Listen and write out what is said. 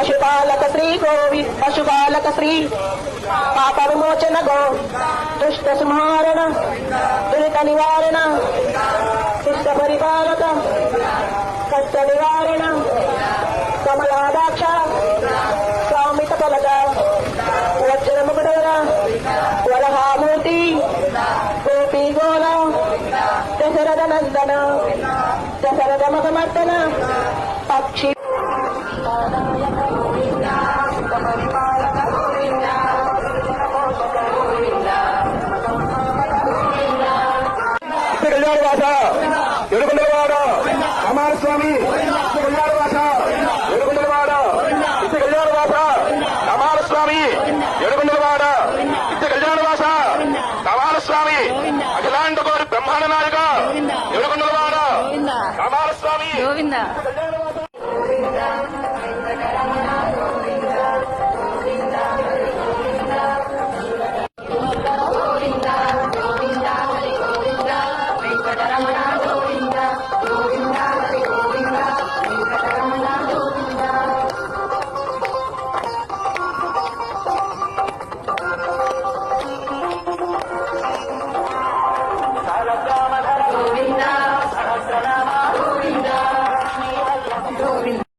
పశుపాలక శ్రీ గోవి పశుపాలక శ్రీ పాప విమోచన గో. దుష్ట సంహారణ దురిత నివారణ దుష్ట పరిపాలక కష్ట నివారణ కమలాదాక్ష స్వామిత పలక వజ్రముకుడర వరహామూర్తి గోపీ గోల దశరథ నందన దశరథ మగమర్దన పక్షి కళ్యాణవాస ఎడుకుండలవాడ కుమారస్వామి కళ్యాణవాస ఎడుకుండలవాడ కళ్యాణవాస కుమారస్వామి ఎడుకుండలవాడ కళ్యాణవాస కుమారస్వామి అఖిలాండ కోరి బ్రహ్మాండ నాయక. ఎడుకుండలవాడ కుమారస్వామి కళ్యాణవాస